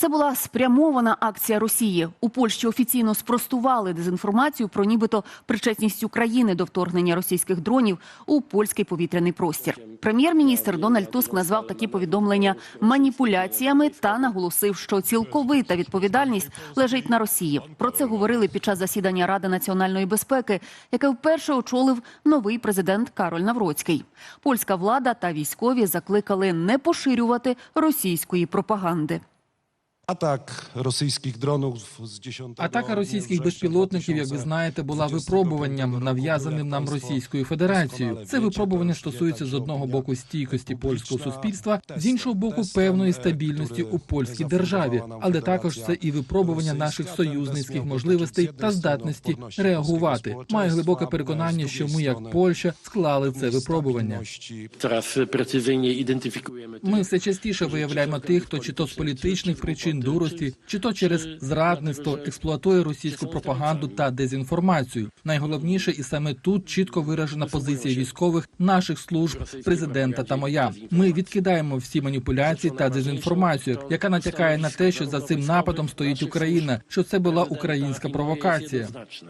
Це була спрямована акція Росії. У Польщі офіційно спростували дезінформацію про нібито причетність України до вторгнення російських дронів у польський повітряний простір. Прем'єр-міністр Дональд Туск назвав такі повідомлення маніпуляціями та наголосив, що цілковита відповідальність лежить на Росії. Про це говорили під час засідання Ради національної безпеки, яке вперше очолив новий президент Кароль Навроцький. Польська влада та військові закликали не поширювати російської пропаганди. Atak rosyjskich dronów z 10 Атака російських безпілотників, як ви знаєте, була випробуванням, нав'язаним нам Російською Федерацією. Це випробування стосується з одного боку стійкості польського суспільства, з іншого боку, певної стабільності у польській державі, але також це і випробування наших союзницьких можливостей та здатності реагувати. Маю глибоке переконання, що ми, як Польща, склали це випробування. Ми все частіше виявляємо тих, хто чи то з політичних причин дурості, чи то через зрадництво експлуатує російську пропаганду та дезінформацію. Найголовніше, і саме тут чітко виражена позиція військових наших служб, президента та моя. Ми відкидаємо всі маніпуляції та дезінформацію, яка натякає на те, що за цим нападом стоїть Україна, що це була українська провокація.